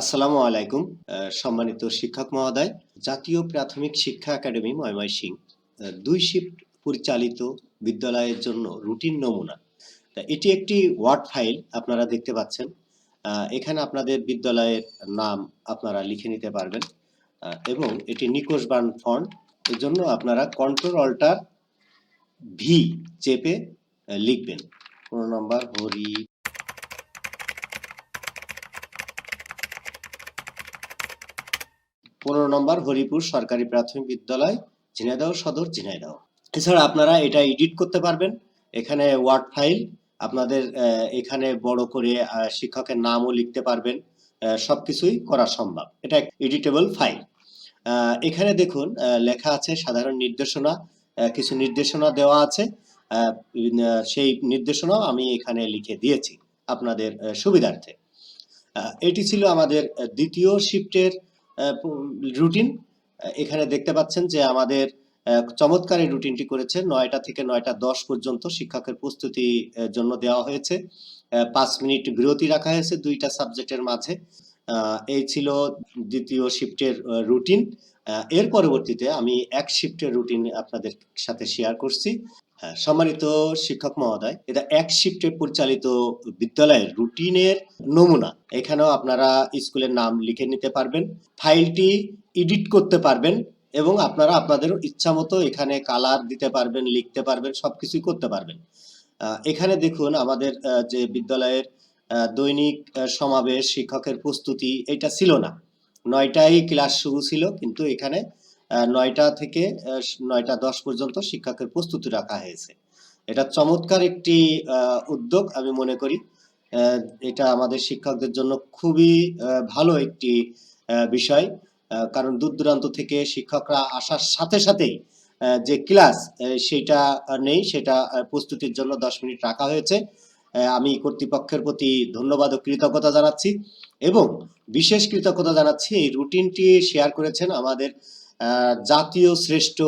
আসসালামু আলাইকুম সম্মানিত শিক্ষক মহোদয়, জাতীয় প্রাথমিক শিক্ষা একাডেমি ময়মনসিং দুই শিফট পরিচালিত বিদ্যালয়ের জন্য রুটিন নমুনা। তা এটি একটি ওয়ার্ড ফাইল আপনারা দেখতে পাচ্ছেন। এখানে আপনাদের বিদ্যালয়ের নাম আপনারা লিখে নিতে পারবেন। এবং এটি নিকোষ বার্ন ফন্ট এর জন্য আপনারা কন্ট্রোল অল্টার ভি চেপে লিখবেন। পনেরো নম্বর হরি পনেরো নম্বর হরিপুর সরকারি প্রাথমিক বিদ্যালয় ঝিনাইদহ সদর ঝিনাইদহ। এছাড়া আপনারা এটা এডিট করতে পারবেন। এখানে ওয়ার্ড ফাইল আপনাদের এখানে বড় করে শিক্ষকের নামও লিখতে পারবেন। আহ, সবকিছুই করা সম্ভব। এটা এডিটেবল ফাইল এখানে দেখুন লেখা আছে সাধারণ নির্দেশনা। কিছু নির্দেশনা দেওয়া আছে। সেই নির্দেশনাও আমি এখানে লিখে দিয়েছি আপনাদের সুবিধার্থে। এটি ছিল আমাদের দ্বিতীয় শিফটের রুটিন এখানে দেখতে পাচ্ছেন যে আমাদের চমৎকার এই রুটিনটি করেছে নয়টা থেকে নয়টা দশ পর্যন্ত শিক্ষকের প্রস্তুতি জন্য দেওয়া হয়েছে। পাঁচ মিনিট বিরতি রাখা হয়েছে দুইটা সাবজেক্টের মাঝে। এই ছিল দ্বিতীয় শিফটের রুটিন এর পরবর্তীতে আমি এক শিফটের রুটিন আপনাদের সাথে শেয়ার করছি। হ্যাঁ, সম্মানিত শিক্ষক মহোদয় এটা এক শিফটে পরিচালিত বিদ্যালয়ের রুটিনের নমুনা। এখানেও আপনারা স্কুলের নাম লিখে নিতে পারবেন ফাইলটি এডিট করতে পারবেন এবং আপনারা আপনাদের ইচ্ছা মতো এখানে কালার দিতে পারবেন লিখতে পারবেন সবকিছুই করতে পারবেন। এখানে দেখুন আমাদের যে বিদ্যালয়ের দৈনিক সমাবেশ, শিক্ষকের প্রস্তুতি, এটা ছিল না। নয়টায় ক্লাস শুরু ছিল, কিন্তু এখানে নয়টা থেকে নয়টা দশ পর্যন্ত শিক্ষকের প্রস্তুতি রাখা হয়েছে। এটা চমৎকার একটি উদ্যোগ, আমি মনে করি। এটা আমাদের শিক্ষকদের জন্য খুবই ভালো একটি বিষয়। কারণ দূর দূরান্ত থেকে শিক্ষকরা আসার সাথে সাথেই যে ক্লাস সেটা নেই, সেটা প্রস্তুতির জন্য দশ মিনিট রাখা হয়েছে। আমি কর্তৃপক্ষের প্রতি ধন্যবাদ ও কৃতজ্ঞতা জানাচ্ছি এবং বিশেষ কৃতজ্ঞতা জানাচ্ছি এই রুটিনটি শেয়ার করেছেন আমাদের জাতীয় শ্রেষ্ঠ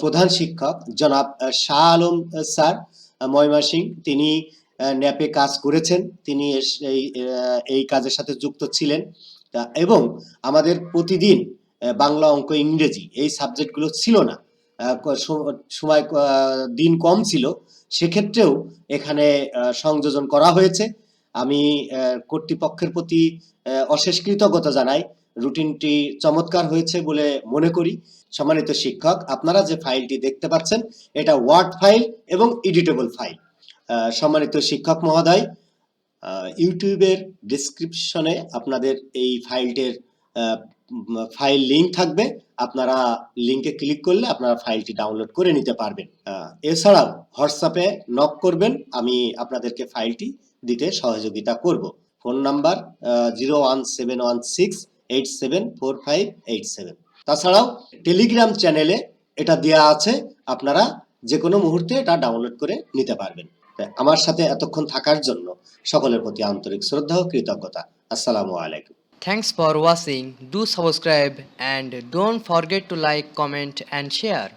প্রধান শিক্ষক জনাব শাহ আলম স্যার আহ, ময়মনসিং তিনি ন্যাপে কাজ করেছেন। তিনি এই এই কাজের সাথে যুক্ত ছিলেন। এবং আমাদের প্রতিদিন বাংলা অঙ্ক ইংরেজি এই সাবজেক্টগুলো ছিল না। স- সময় দিন কম ছিল, সেক্ষেত্রেও এখানে সংযোজন করা হয়েছে। আমি কর্তৃপক্ষের প্রতি অশেষ কৃতজ্ঞতা জানাই। রুটিনটি চমৎকার হয়েছে বলে মনে করি। সম্মানিত শিক্ষক, আপনারা যে ফাইলটি দেখতে পাচ্ছেন, এটা ওয়ার্ড ফাইল এবং এডিটেবল ফাইল। সম্মানিত শিক্ষক মহোদয় ইউটিউবের ডিসক্রিপশনে আপনাদের এই ফাইলটির ফাইল লিঙ্ক থাকবে। আপনারা লিঙ্কে ক্লিক করলে আপনারা ফাইলটি ডাউনলোড করে নিতে পারবেন। এছাড়াও হোয়াটসঅ্যাপে নক করবেন। আমি আপনাদেরকে ফাইলটি দিতে সহযোগিতা করব। Phone number zero one seven one six eight seven four five eight seven তাছাড়াও টেলিগ্রাম চ্যানেলে এটা দেওয়া আছে। আপনারা যে কোনো মুহূর্তে এটা ডাউনলোড করে নিতে পারবেন। আমার সাথে এতক্ষণ থাকার জন্য সকলের প্রতি আন্তরিক শ্রদ্ধা ও কৃতজ্ঞতা। আসসালামু আলাইকুম। Thanks for watching. Do subscribe and don't forget to like, comment and share.